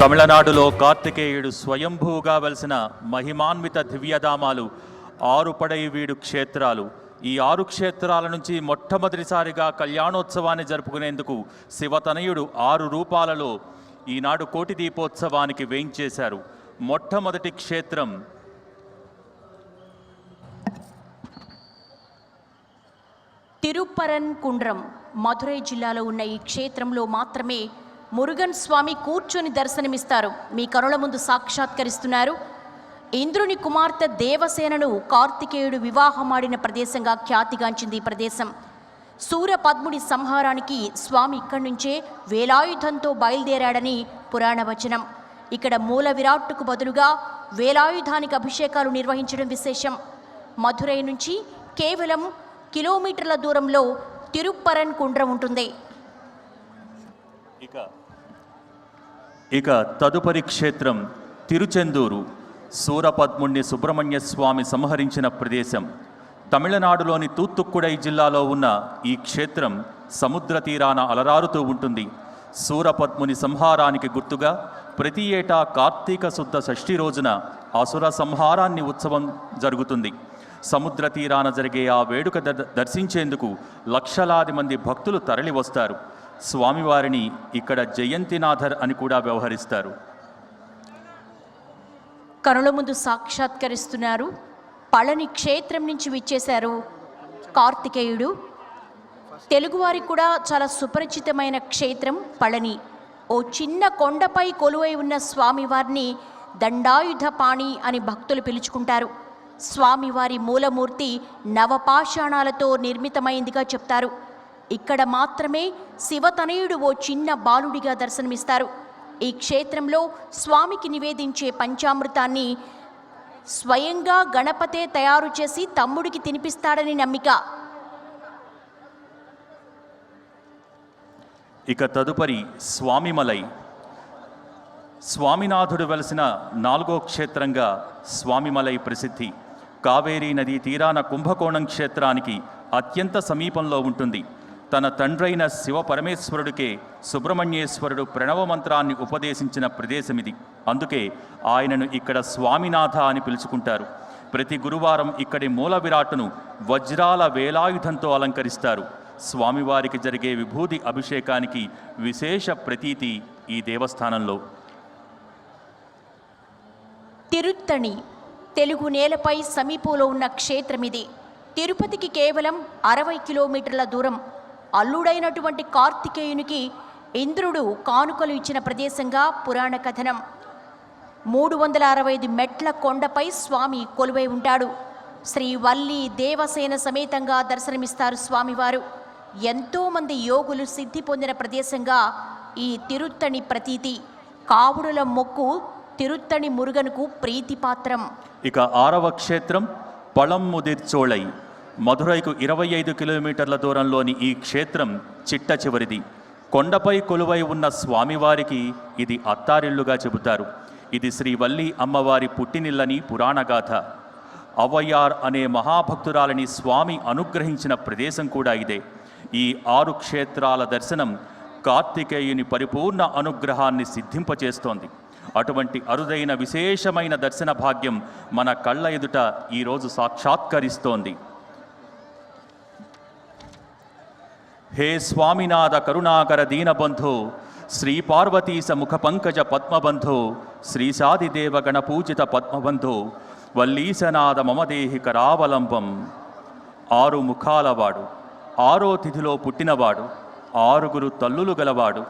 తమిళనాడులో కార్తికేయుడు స్వయంభూగా వెలిసిన మహిమాన్విత దివ్యధామాలు ఆరు పడైవీడు క్షేత్రాలు. ఈ ఆరు క్షేత్రాల నుంచి మొట్టమొదటిసారిగా కళ్యాణోత్సవాన్ని జరుపుకునేందుకు శివతనయుడు ఆరు రూపాలలో ఈనాడు కోటి దీపోత్సవానికి వేయించేశారు. మొట్టమొదటి క్షేత్రం తిరుప్పరన్ కుండ్రం మధురై జిల్లాలో ఉన్న ఈ క్షేత్రంలో మాత్రమే మురుగన్ స్వామి కూర్చొని దర్శనమిస్తారు. మీ కనుల ముందు సాక్షాత్కరిస్తున్నారు. ఇంద్రుని కుమార్తె దేవసేనను కార్తికేయుడు వివాహమాడిన ప్రదేశంగా ఖ్యాతిగాంచింది ఈ ప్రదేశం. సూర్యపద్ముడి సంహారానికి స్వామి ఇక్కడి నుంచే వేలాయుధంతో బయలుదేరాడని పురాణ వచనం. ఇక్కడ మూల విరాట్టుకు బదులుగా వేలాయుధానికి అభిషేకాలు నిర్వహించడం విశేషం. మధురై నుంచి కేవలం కిలోమీటర్ల దూరంలో తిరుప్పరన్ కుండ్రం ఉంటుంది. ఇక ఇక తదుపరి క్షేత్రం తిరుచెందూరు. సూరపద్ముణ్ణి సుబ్రహ్మణ్య స్వామి సంహరించిన ప్రదేశం. తమిళనాడులోని తూత్తుక్కుడై జిల్లాలో ఉన్న ఈ క్షేత్రం సముద్ర తీరాన అలరారుతూ ఉంటుంది. సూరపద్ముని సంహారానికి గుర్తుగా ప్రతి ఏటా కార్తీక శుద్ధ షష్ఠి రోజున అసుర సంహారాన్ని ఉత్సవం జరుగుతుంది. సముద్ర తీరాన జరిగే ఆ వేడుక దర్- దర్శించేందుకు లక్షలాది మంది భక్తులు తరలి వస్తారు స్వామివారిని ఇక్కడ జయంతినాథర్ అని కూడా వ్యవహరిస్తారు. కనుల ముందు సాక్షాత్కరిస్తున్నారు. పళని క్షేత్రం నుంచి విచ్చేశారు కార్తికేయుడు. తెలుగువారికి కూడా చాలా సుపరిచితమైన క్షేత్రం పళని. ఓ చిన్న కొండపై కొలువై ఉన్న స్వామివారిని దండాయుధ పాణి అని భక్తులు పిలుచుకుంటారు. స్వామివారి మూలమూర్తి నవపాషాణాలతో నిర్మితమైందిగా చెప్తారు. ఇక్కడ మాత్రమే శివతనయుడు ఓ చిన్న బాలుడిగా దర్శనమిస్తారు. ఈ క్షేత్రంలో స్వామికి నివేదించే పంచామృతాన్ని స్వయంగా గణపతే తయారు చేసి తమ్ముడికి తినిపిస్తాడని నమ్మిక. ఇక తదుపరి స్వామిమలై. స్వామినాథుడు వెలసిన నాలుగో క్షేత్రంగా స్వామిమలై ప్రసిద్ధి. కావేరీ నదీ తీరాన కుంభకోణం క్షేత్రానికి అత్యంత సమీపంలో ఉంటుంది. తన తండ్రైన శివ పరమేశ్వరుడికే సుబ్రహ్మణ్యేశ్వరుడు ప్రణవ మంత్రాన్ని ఉపదేశించిన ప్రదేశమిది. అందుకే ఆయనను ఇక్కడ స్వామినాథ అని పిలుచుకుంటారు. ప్రతి గురువారం ఇక్కడి మూల విరాటును వజ్రాల వేలాయుధంతో అలంకరిస్తారు. స్వామివారికి జరిగే విభూతి అభిషేకానికి విశేష ప్రతీతి ఈ దేవస్థానంలో. తిరుత్తణి తెలుగు నేలపై సమీపంలో ఉన్న క్షేత్రమిది. తిరుపతికి కేవలం అరవై కిలోమీటర్ల దూరం. అల్లుడైనటువంటి కార్తికేయునికి ఇంద్రుడు కానుకలు ఇచ్చిన ప్రదేశంగా పురాణ కథనం. మూడు వందల అరవై ఐదు మెట్ల కొండపై స్వామి కొలువై ఉంటాడు. శ్రీ వల్లి దేవసేన సమేతంగా దర్శనమిస్తారు స్వామివారు. ఎంతోమంది యోగులు సిద్ధి పొందిన ప్రదేశంగా ఈ తిరుత్తణి ప్రతీతి. కావుడుల మొక్కు తిరుత్తణి మురుగనుకు ప్రీతిపాత్రం. ఇక ఆరవ క్షేత్రం పళంముదిర్చోళై. మధురైకు ఇరవై ఐదు కిలోమీటర్ల దూరంలోని ఈ క్షేత్రం చిట్ట చివరిది. కొండపై కొలువై ఉన్న స్వామివారికి ఇది అత్తారిల్లుగా చెబుతారు. ఇది శ్రీవల్లి అమ్మవారి పుట్టినిల్లని పురాణగాథ. అవయార్ అనే మహాభక్తురాలని స్వామి అనుగ్రహించిన ప్రదేశం కూడా ఇదే. ఈ ఆరు క్షేత్రాల దర్శనం కార్తికేయుని పరిపూర్ణ అనుగ్రహాన్ని సిద్ధింపచేస్తోంది. అటువంటి అరుదైన విశేషమైన దర్శన భాగ్యం మన కళ్ళ ఎదుట ఈరోజు సాక్షాత్కరిస్తోంది. హే స్వామినాథ కరుణాకర దీనబంధో శ్రీ పార్వతీశ ముఖ పంకజ పద్మబంధో శ్రీశాదిదేవ గణపూజిత పద్మబంధో వల్లీశనాథ మమదేహి కరావలంబం ఆరు ముఖాలవాడు ఆరో తిథిలో పుట్టినవాడు ఆరుగురు తల్లులు గలవాడు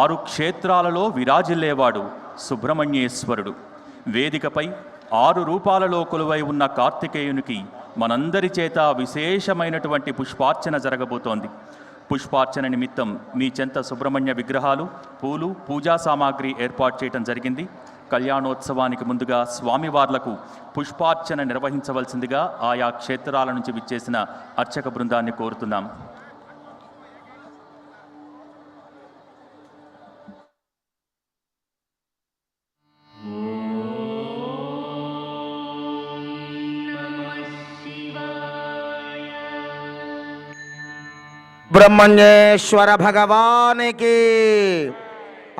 ఆరు క్షేత్రాలలో విరాజిల్లేవాడు సుబ్రహ్మణ్యేశ్వరుడు. వేదికపై ఆరు రూపాలలో కొలువై ఉన్న కార్తికేయునికి మనందరి చేత విశేషమైనటువంటి పుష్పార్చన జరగబోతోంది. పుష్పార్చన నిమిత్తం మీ చెంత సుబ్రహ్మణ్య విగ్రహాలు పూలు పూజా సామాగ్రి ఏర్పాటు చేయడం జరిగింది. కళ్యాణోత్సవానికి ముందుగా స్వామివార్లకు పుష్పార్చన నిర్వహించవలసిందిగా ఆయా క్షేత్రాల నుంచి విచ్చేసిన అర్చక బృందాన్ని కోరుతున్నాం. బ్రహ్మణ్యేశ్వర భగవానికి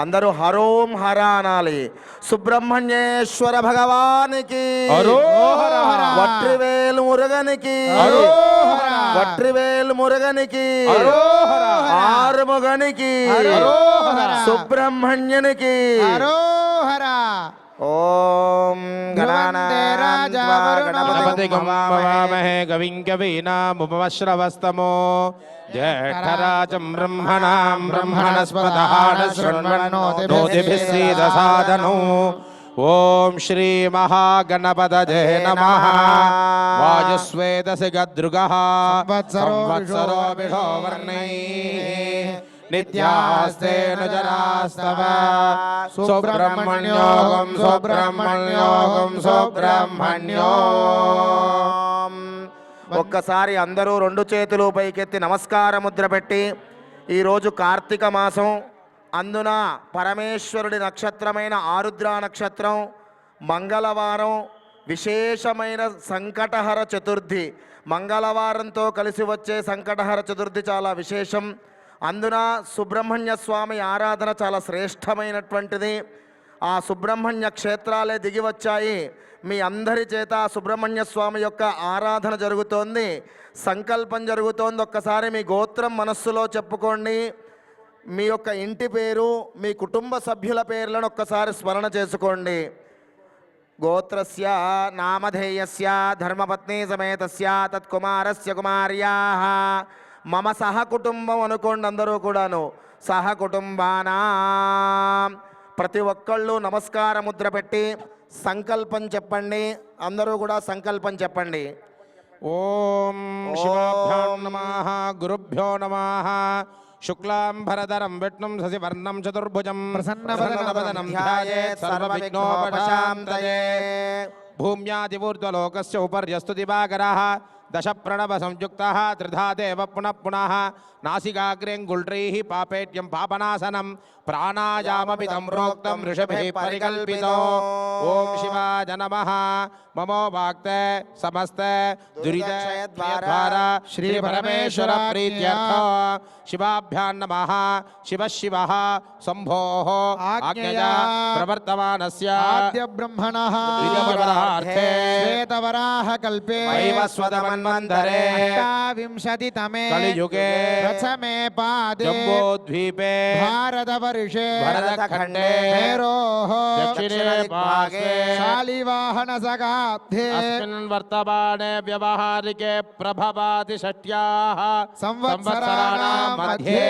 అందరూ హరోం హర అనాలి సుబ్రహ్మణ్యేశ్వర భగవానికి. వట్రివేలు మురుగనికి. వట్రివేలు మురుగనికి. ఆరుముగనికి. సుబ్రహ్మణ్యునికి హరోహర ఓం ధ్రువంతే రాజా వరుణో. గణపతి గవామహే కవిం కవీనాముపమశ్రవస్తమో జ్యేష్ఠరాజం బ్రహ్మణాం బ్రహ్మణస్పదహానశృణ్వన్నోతిభిः సీదసాదనో ఓం శ్రీ మహాగణపతజే నమ వాయుస్వేదసి గద్రుగः సంవత్సరో సంవత్సరో విషో నిత్యాస్తేన జనాస్తవ సుబ్రహ్మణ్యోగం సుబ్రహ్మణ్యోగం సుబ్రహ్మణ్యో ఒక్కసారి అందరూ రెండు చేతులు పైకెత్తి నమస్కార ముద్ర పెట్టి ఈరోజు కార్తీక మాసం అందున పరమేశ్వరుడి నక్షత్రమైన ఆరుద్ర నక్షత్రం మంగళవారం విశేషమైన సంకటహర చతుర్థి. మంగళవారంతో కలిసి వచ్చే సంకటహర చతుర్థి చాలా విశేషం. అందున సుబ్రహ్మణ్య స్వామి ఆరాధన చాలా శ్రేష్టమైనటువంటిది. ఆ సుబ్రహ్మణ్య క్షేత్రాలే దిగి వచ్చాయి. మీ అందరి చేత సుబ్రహ్మణ్య స్వామి యొక్క ఆరాధన జరుగుతోంది. సంకల్పం జరుగుతోంది. ఒక్కసారి మీ గోత్రం మనస్సులో చెప్పుకోండి. మీ యొక్క ఇంటి పేరు మీ కుటుంబ సభ్యుల పేర్లను ఒక్కసారి స్మరణ చేసుకోండి. గోత్రస్య నామధేయస్య ధర్మపత్ని సమేతస్య తత్కుమారస్య కుమార్యా. మమ సహ కుటుంబం అనుకోండి అందరూ కూడాను. సహ కుటుంబానా ప్రతి ఒక్కళ్ళు నమస్కార ముద్ర పెట్టి సంకల్పం చెప్పండి. అందరూ కూడా సంకల్పం చెప్పండి. ఓం శివాభ్యాం నమ గురుభ్యో నమ. శుక్లాంబరధరం విష్ణుం శశివర్ణం చతుర్భుజం. ప్రసన్నవదనం సర్వవిఘ్నోపశాంతయే. భూమ్యాదివూర్ధ్వలోకస్య ఉపర్యస్తు దివాకరः దశ ప్రణవ సంయుక్త త్రిధాదేవ దేవ పునః పునః నాసికాగ్రేంగుల్డ్రైः పాపేట్యం పాపనాశనం ప్రాణాయామమిదం ప్రోక్తం ఋషభై పరికల్పితో. ఓం శివాజ నమ. ममो भक्त समस्त दुरीद्वारा श्री परमेश्वर प्रीत्यर्थ शिवाभ्यां नमः शिव शिवः शम्भोः आज्ञया प्रवर्तमानस्य आद्य श्वेतवराह कल्पे कलियुगे प्रथमे पादे जम्बोद्वीपे भारतवर्षे भरतखण्डे मेरोः दक्षिणे भागे आराध्ये वर्तमाने व्यवहारिके प्रभवादिषट्याः संवत्सराणां मध्ये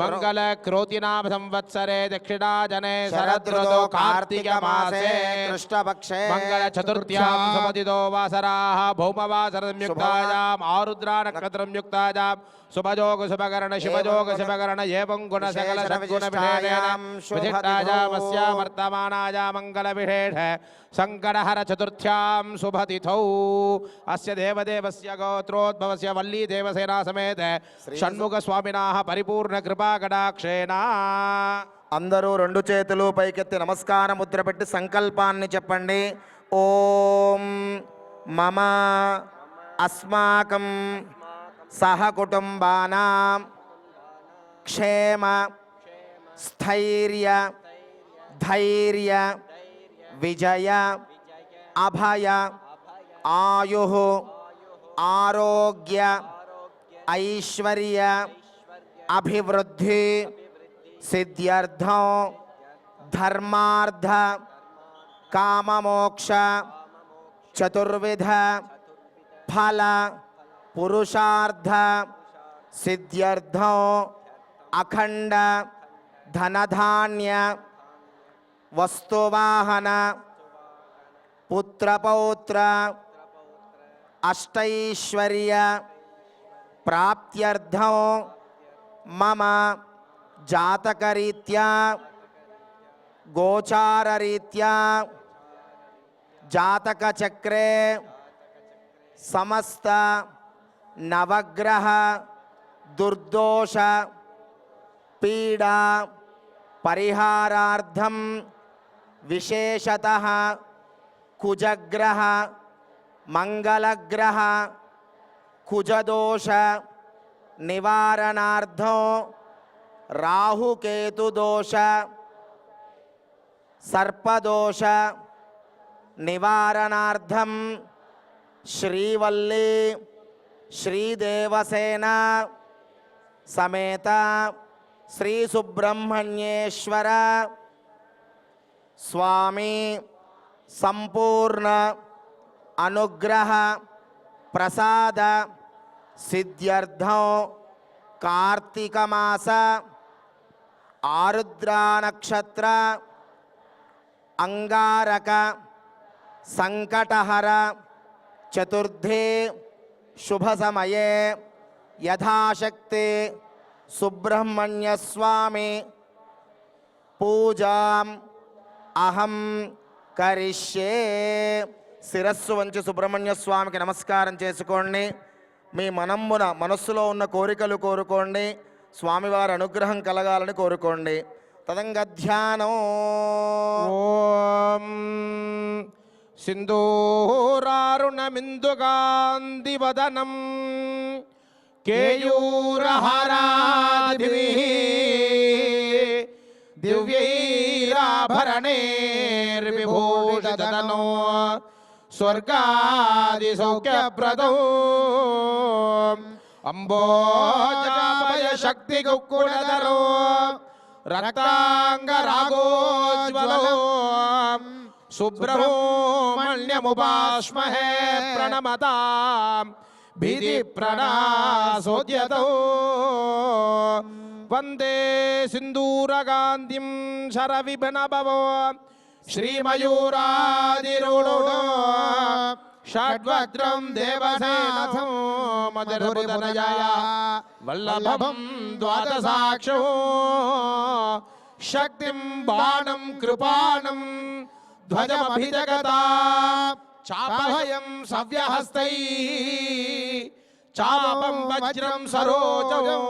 मङ्गलक्रोतिनां संवत्सरे दक्षिणाजने शरदृतो कार्तिकमासे कृष्णपक्षे मङ्गलचतुर्थ्यां समदितो वासराः भौमवासरं युक्तायाम् आरुद्रा नक्षत्रं युक्तायाम् शुभजोग शुभकर्ण शिवजोग शुभकर्ण एवं गुण सकल सद्गुण विशेषेण विशिष्टायामस्य वर्तमानाया मङ्गलविशेष सङ्कटहर चतुर्थ्यां शुभतिथौ अस्य देवदेवस्य गोत्रोद्भवस्य वल्ली देवसेना समेत षण्मुखस्वामिनाः परिपूर्णकृपाकटाक्षेण అందరూ రెండు చేతులు పైకెత్తి నమస్కార ముద్ర పెట్టి సంకల్పాన్ని చెప్పండి ఓం మమ అస్మాకం సహకుటుంబానాం. క్షేమ స్థైర్య ధైర్య విజయ అభయ ఆయు ఆరోగ్య ఐశ్వర్య అభివృద్ధి సిద్ధ్యర్థం ధర్మార్థ కామమోక్ష చతుర్విధ ఫల पुरुषार्थ सिद्ध्यर्थ अखंड धनधान्य वस्तुवाहन पुत्रपौत्र अष्टैश्वर्य प्राप्त्यर्थ मम जातकरीत्या गोचाररीत्या जातकचक्रे समस्त नवग्रह दुर्दोष पीड़ा परिहारार्थम विशेषतः कुजग्रह मंगलग्रह कुजदोष निवारणार्थो राहुकेतुदोष सर्पदोष निवारणार्थम श्रीवल्ली శ్రీదేవసేన సమేత శ్రీ సుబ్రహ్మణ్యేశ్వర స్వామి సంపూర్ణ అనుగ్రహ ప్రసాద సిద్ధ్యర్థం కార్తీకమాస ఆరుద్రా నక్షత్ర అంగారక సంకటహర చతుర్థే శుభసమయే యథాశక్తి సుబ్రహ్మణ్యస్వామి పూజాం అహం కరిష్యే శిరస్సు వంచి సుబ్రహ్మణ్య స్వామికి నమస్కారం చేసుకోండి. మీ మనమ్మున మనస్సులో ఉన్న కోరికలు కోరుకోండి. స్వామివారి అనుగ్రహం కలగాలని కోరుకోండి. తదంగ ధ్యానం. ఓం సింధూరారుణమిందుగాందివదనం కేయూరహారాదిభిः దివ్యైరాభరణైర్విభూషితనో స్వర్గాదిసౌఖ్యప్రదౌ అంబోజాపయ శక్తి కుక్కుడధరో రక్తాంగరాగోజ్వలో सुब्रह्मण्यमुपास्महे वंदे भीतिप्रणासोद्यतौ वंदे सिन्दूरकान्तिं शरविभनभवो श्रीमयूरादिरूढो षड्वज्रं देवसेनथो मधुरपुदनया वल्लभम द्वादशाक्षो। शक्तिं बाणम कृपाणम् ధ్వజమభిజగతా. చాపహయం సవ్యహస్తై. చాపం వజ్రం సరోజం.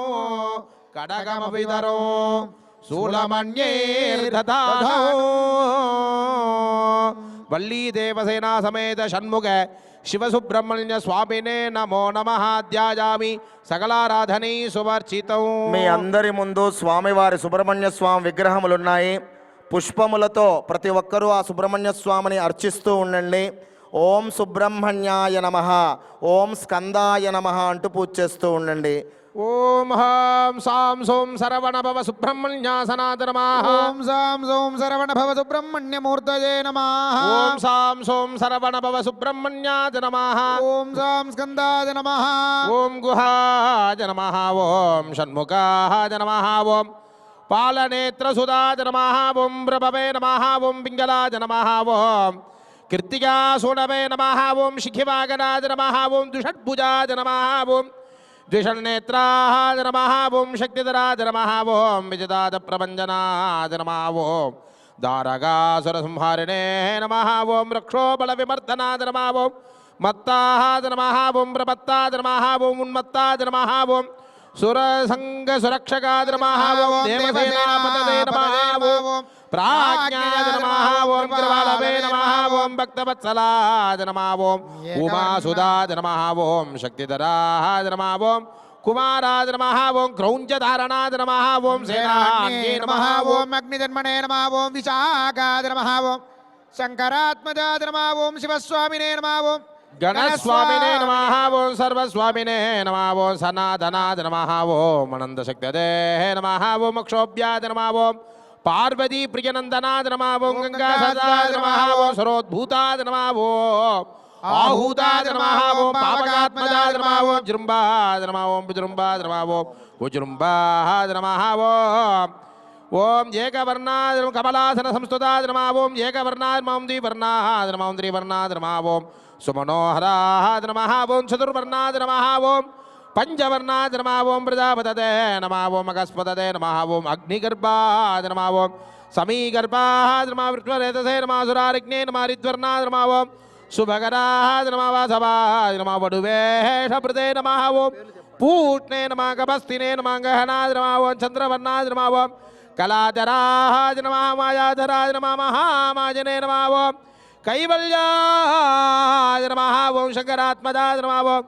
కడగమభిధరో. శూలమణ్యేర్దధానో వల్లీ దేవసేనా సమేత షణ్ముఖ. శివసుబ్రహ్మణ్య స్వామినే నమో నమహాధ్యాయామి సకలారాధనీ సువర్చితం మీ అందరి ముందు స్వామివారి సుబ్రహ్మణ్య స్వామి విగ్రహములున్నాయి. పుష్పములతో ప్రతి ఒక్కరూ ఆ సుబ్రహ్మణ్య స్వామిని అర్చిస్తూ ఉండండి. ఓం సుబ్రహ్మణ్యాయ నమ. ఓం స్కందాయ నమ అంటూ పూజ చేస్తూ ఉండండి. ఓం హాం సాం సోం సరవణ భవ సుబ్రహ్మణ్య సనాతనమాహ ఓం సాం సోం శరవణ భవ సుబ్రహ్మణ్యమూర్తయే నమః. ఓం సాం సోం సరవణ భవ సుబ్రహ్మణ్యాయ నమః. ఓం సాం స్కందాయ నమః. ఓం గుహాయ నమః. ఓం షణ్ముఖాయ నమః. ఓం పాలనేత్రసుధాయ నమః ఓం ప్రభవే నమః ఓం పింగళాయ నమః ఓం కీర్తికాసూనవే నమః ఓం శిఖివాగనాయ నమః ఓం దుషడ్భుజాయ నమః ఓం ద్విషణ్నేత్రాయ నమః ఓం శక్తిధరాయ నమః ఓం విజదాద ప్రభంజనాయ నమః ఓం దారగాసురసంహారిణే నమః ఓం రక్షోబల విమర్దనాయ నమః ఓం మత్తాహాద నమః ఓం ప్రపత్తాద నమః ఓం ఉన్మత్తాద నమః ఓం ఓం దేవసేనాపతదే నమః ఓం ప్రాజ్ఞాయ నమః ఓం కృపాలవే నమః ఓం భక్తవత్సలాద నమః ఓం ఉమాసుదాద నమః ఓం శక్తిధరాద నమః ఓం కుమారాద నమః ఓం క్రౌంచధారణాద నమః ఓం సేనాన్యే నమః ఓం నమః శివస్వామినే నమః ఓం గణస్వామినే నమః ఓం సర్వస్వామినే నమః ఓం సనాతనాద నమః ఓం అనంతశక్తదే నమః ఓం అక్షోభ్యాద నమః ఓం పార్వతీ ప్రియనందనాద నమః ఓం గంగా సదాద నమః ఓం సరోద్భూతాద నమః ఓం ఆహూతాద నమః ఓం పాపకాత్మజాద నమః ఓం జృంబాద నమః ఓం విజృంబాద నమః ఓం ఉజృంబాద నమః ఓం ఓం ఏకవర్ణాద కమలాసన సంస్థుతాద నమః ఓం ఏకవర్ణాద మాం ద్వివర్ణాద నమః ఓం త్రివర్ణాద నమః ఓం సుమనోహరాద ఓం చతుర్వర్ణాద నమః ఓం పంచవర్ణాద నమః ఓం ప్రజాపతదే నమః ఓం అగస్పతదే నమః ఓం అగ్నిగర్భాద నమః ఓం సమీగర్భాద నమః వృత్వరేతసే నమః సురారిజ్ఞే నమః రిద్వర్ణాద నమః ఓం శుభకరాద నమః వాసవాద నమః వడువేషప్రదే నమః ఓం పూట్నే నమః గభస్తినే నమః గహనాద నమః ఓం చంద్రవర్ణాద నమః ఓం కళాధరాజ నమః మాయాధరాజ నమః మహామాజనే నమః ఓం కైవల్యాయ నమః ఓం శంకరాత్మజాయ నమః ఓం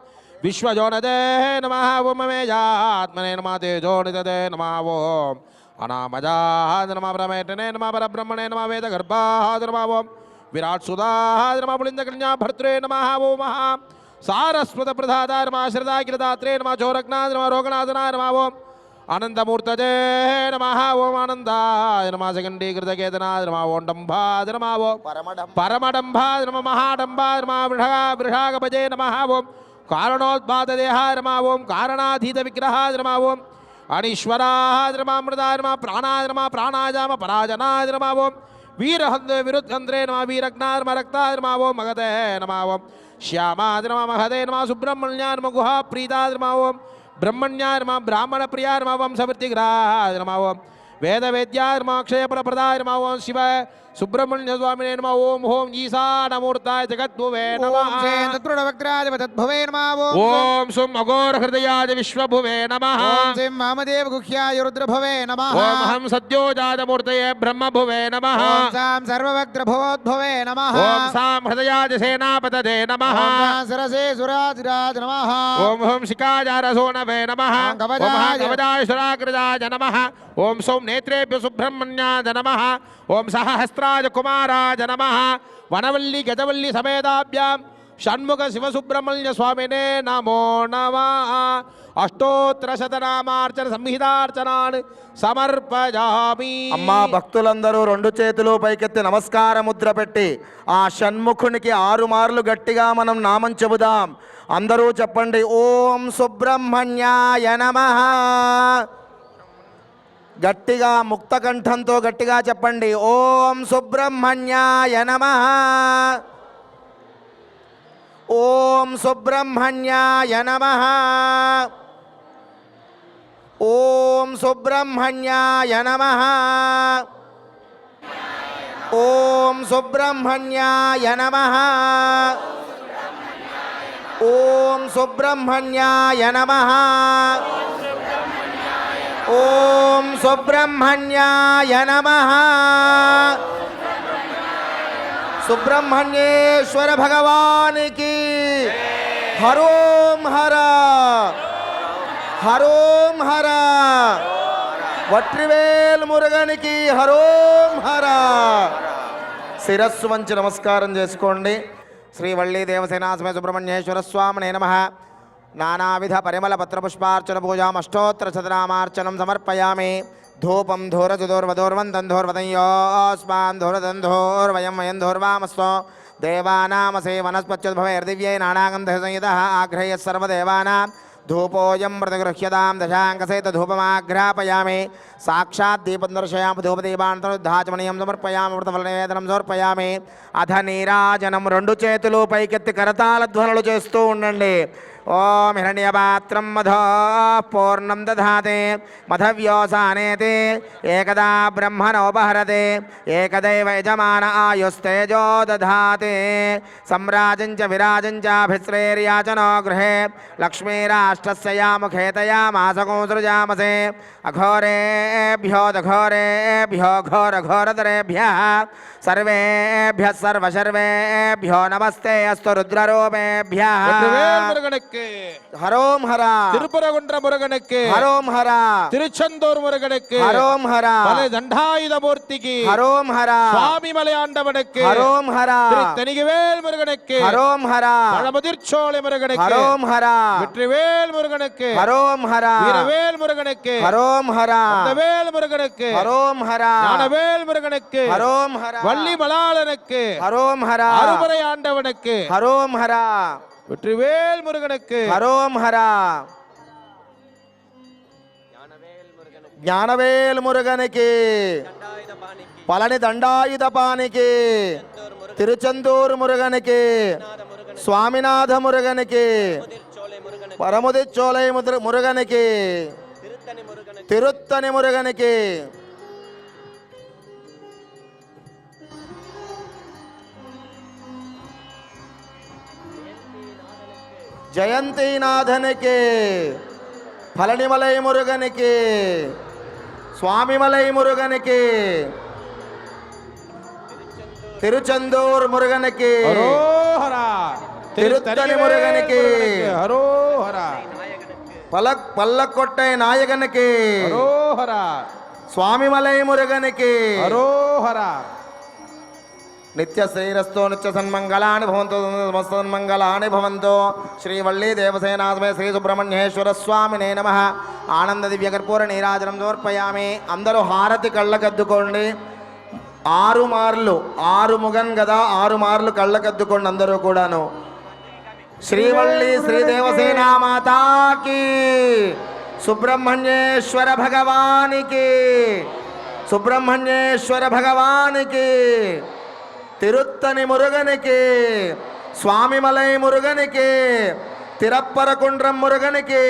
విశ్వజోనదే నమః ఓం మమేజాత్మనే నమః తేజోనిదే నమః ఓం అనామజాద నమ పరమేటనే నమ పరబ్రహ్మణే నమ వేద గర్భాద నమ ఓం విరాట్ సుధాద నమ పులింద కన్యా భర్తృే నమ ఓ మహా సారస్వత ప్రధాత నమ శ్రదాకిరదాత్రే నమ చోరగ్నాథ నమ రోగనాథనాయ నమ ఓం ఆనందాయ నమ సగండీకృతకేతనాయ నమ ఓం డంభాద నమ ఓం పరమడం పరమడంభాయ నమ మహాడంభాయ నమ వృషా వృషాగభజే నమ ఓం కారణోద్భాతదేహాయ నమ ఓం కారణాధీత విగ్రహాయ నమ ఓం అనీశ్వరాయ నమ అమృతాయ నమ ప్రాణాయ నమ ప్రాణాయ నమ పరాజనాయ నమ ఓం వీరహంద్ర విరుద్ధంద్రే నమ నమ రక్తాయ నమ ఓం మగతే నమ ఓం శ్యామాయ నమ మహదే నమ సుబ్రహ్మణ్యాయ నమ గుహా ప్రీతాయ నమ ఓం బ్రహ్మణ్యాయ నమ బ్రాహ్మణ ప్రియాయ నమ ఓం సమృద్ధిగ్రహాయ నమ ఓం వేదవేద్యాయ నమ క్షయఫలప్రదాయ నమ ఓం శివ సుబ్రహ్మణ్య స్వామినే నమ ఓం ఓం ఈశానమూర్తాయ జగద్భువే నమ ఓం శ్రీ తత్పురుడవగ్రాధిప తద్భవే నమ ఓం ఓం సుం అఘోర హృదయాయ విశ్వభువే నమ ఓం శ్రీ మహామదేవ గుహ్యాయ రుద్రభవే నమ ఓం హం సద్యోజాతమూర్తయే బ్రహ్మభువే నమ ఓం సాం సర్వవగ్రభవోద్భవే నమ ఓం సాం హృదయాయ సేనాపతదే నమ ఓం సాం సరసే సురాజిరాజ నమ ఓం హం శిఖాజారసోనవే నమ ఓం సహస్రాజ కుమారాజ నమ. వనవల్లి గజవల్లి సమేతాభ్యాం. షణ్ముఖ శివసుబ్రహ్మణ్య స్వామినే నమో నమ. అష్టోత్తర శతనామార్చన సంహితార్చనాన్ని సమర్పయామి. అమ్మా భక్తులందరూ రెండు చేతులు పైకెత్తి నమస్కార ముద్ర పెట్టి ఆ షణ్ముఖునికి ఆరు మార్లు గట్టిగా మనం నామం చెబుదాం. అందరూ చెప్పండి ఓం సుబ్రహ్మణ్యాయ నమః. గట్టిగా ముక్త కంఠంతో గట్టిగా చెప్పండి. ఓం సుబ్రహ్మణ్యాయ నమ. ఓం సుబ్రహ్మణ్యాయ నమ. ఓం సుబ్రహ్మణ్యాయ నమ. ఓం సుబ్రహ్మణ్యాయ నమ. ఓం సుబ్రహ్మణ్యాయ నమ. ఓం సుబ్రహ్మణ్యాయ నమ. సుబ్రహ్మణ్యేశ్వర భగవానికి హరోం హర. హరోం హర. వట్రివేల్ మురుగనికి హరోం హర. శిరస్సు వంచి నమస్కారం చేసుకోండి. శ్రీ వల్లి దేవసేనాసమే సుబ్రహ్మణ్యేశ్వర స్వామినే నమ. నానావిధ పరిమళ పత్రపుష్పార్చన పూజాం అష్టోత్తర శతనామార్చనం సమర్పయామి. ధూపం ధూరచుదోర్వదోర్వంతం ధోర్వదయోస్మాన్ ధోరదంధోర్వయం వయం ధోర్వామస్తో దేవానామసే వనస్పత్యుద్భవైర్దివ్యై నానాగంధ సంయుత ఆగ్రహ్య సర్వదేవానాం. ధూపోయం మృతగృహ్యతాం దశాంకసేత ధూపమాఘ్రాపయామి సాక్షాత్ దీపం దర్శయామి ధూపదీపాంతరుద్ధాచమనీయం సమర్పయామి. వృతఫల సమర్పయామి. అధ నీరాజనం రెండు చేతులు పైకెత్తి కరతాల ధ్వనులు చేస్తూ ఉండండి. ओम हिण्यपात्र मधो पूर्णं दधाते एक एकदा ब्रह्मणोपहरते एक यजम आयुस्तेजो दधाते। सम्राजं च विराजं गृह लक्ष्मीराष्ट्र लक्ष्मीराष्ट्रस्य या मुखे तया मासकोसृजामसे अघोरेभ्यो दघोरेभ्यो घोरघोरधरेभ्यः, सर्वेभ्य सर्वशर्वेभ्यो नमस्ते अस्त रुद्ररूपेभ्यः। முருகனுக்கு ஹரோம் ஹரா திருப்பரகுன்ற முருகனுக்கு ஹரோம் ஹரா திருச்செந்தூர் முருகனுக்கு ஹரோம் ஹரா பல தண்டாயுத மூர்த்திக்கு ஹரோம் ஹரா சுவாமி மலையாண்டவனுக்கு ஹரோம் ஹரா தனிகவேல் முருகனுக்கு ஹரோம் ஹரா பழமுதிர்ச்சோலை முருகனுக்கு ஹரோம் ஹரா வெற்றிவேல் முருகனுக்கு ஹரோம் ஹரா வீரவேல் முருகனுக்கு ஹரோம் ஹரா வேல் முருகனுக்கு ஹரோம் ஹரா ஞானவேல் முருகனுக்கு ஹரோம் ஹரா வள்ளி மலாளனுக்கு ஹரோம் ஹரா அருமறை ஆண்டவனுக்கு ஹரோம் ஹரா வெற்றிவேல் முருகனுக்கு. ஹரோம் ஹரா. ஞானவேல் முருகனுக்கு. பழனி தண்டாயுத பாணிக்கு. திருச்செந்தூர் முருகனுக்கு. சுவாமிநாத முருகனுக்கு. பரமுதிச்சோலை முருகனுக்கு. திருத்தணி முருகனுக்கு. జయంతినాథనికి పళనిమలై మురుగనికి స్వామిమలై మురుగనికి తిరుచందూర్ మురుగనికి ஹரோஹரா திருத்தணி முருகனுக்கு. ஹரோஹரா పల పల్లకొట్టై నాయకనికి ஹரோஹரா స్వామిమలై మురుగనికి హరోహర నిత్య శ్రీరస్తో నిత్య సన్మంగళాని భవంతో సన్మంగళాని భవంతో. శ్రీవల్లి దేవసేనాథమే శ్రీ సుబ్రహ్మణ్యేశ్వర స్వామినే నమ. ఆనంద దివ్య కర్పూర నీరాజనం సమర్పయామి. అందరూ హారతి కళ్ళకద్దుకోండి. ఆరు మార్లు ఆరు ముగన్ కదా ఆరు మార్లు కళ్ళకద్దుకోండి అందరూ కూడాను. శ్రీవల్లి శ్రీ దేవసేన మాతాకి సుబ్రహ్మణ్యేశ్వర భగవానికి సుబ్రహ్మణ్యేశ్వర భగవానికి తిరుత్తని మురుగనికి స్వామిమలై మురుగనికి తిరప్పరకుండ్రం మురుగనికి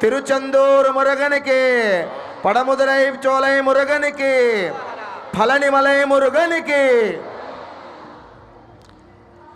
తిరుచందూరు మురుగనికి పడముదురై చోలై మురుగనికి ఫలనిమలై మురుగనికి